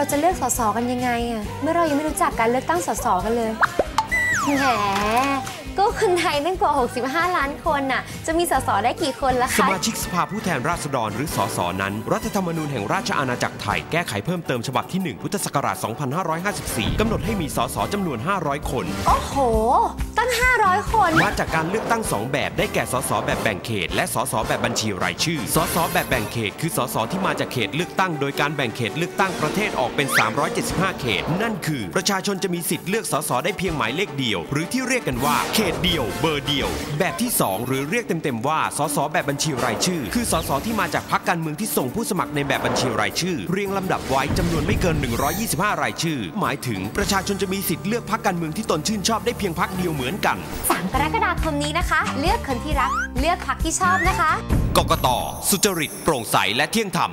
เราจะเลือกสสกันยังไงอะเมื่อเรายังไม่รู้จักการเลือกตั้งสสกันเลยแหมก็คนไทยตั้งกว่า 65 ล้านคนน่ะ จะมีสสได้กี่คนล่ะสคะมาชิกสภาผู้แทนราษฎรหรือสสนั้น รัฐธรรมนูญแห่งราชอาณาจักรไทย แก้ไขเพิ่มเติมฉบับที่ 1 พุทธศักราช 2554 กำหนดให้มีสสจำนวน 500 คน โอ้โห ตั้ง 500 คน มาจากการเลือกตั้ง 2 แบบได้แก่สสแบบแบ่งเขต และสสแบบบัญชีรายชื่อสสแบบแบ่งเขต คือสสที่มาจากเขตเลือกตั้ง โดยการแบ่งเขตเลือกตั้งประเทศออกเป็น 375 เขต นั่นคือ ประชาชนจะมีสิทธิ์เลือกสสได้เพียงหมายเลขเดียว หรือที่เรียกกันว่าเขตเดียว เบอร์เดียว แบบที่ 2 หรือเรียกเต็มๆว่าสสแบบบัญชีรายชื่อ คือสสที่มาจากพรรคการเมืองที่ส่งผู้สมัครในแบบบัญชีรายชื่อ เรียงลำดับไว้จำนวนไม่เกิน 125 รายชื่อ หมายถึงประชาชนจะมีสิทธิ์เลือกพรรคการเมืองที่ตนชื่นชอบได้เพียงพรรคเดียวเหมือนกัน 3 กรกฎาคมนี้นะคะ เลือกคนที่รัก เลือกพรรคที่ชอบนะคะ กกตสุจริต โปร่งใสและเที่ยงธรรม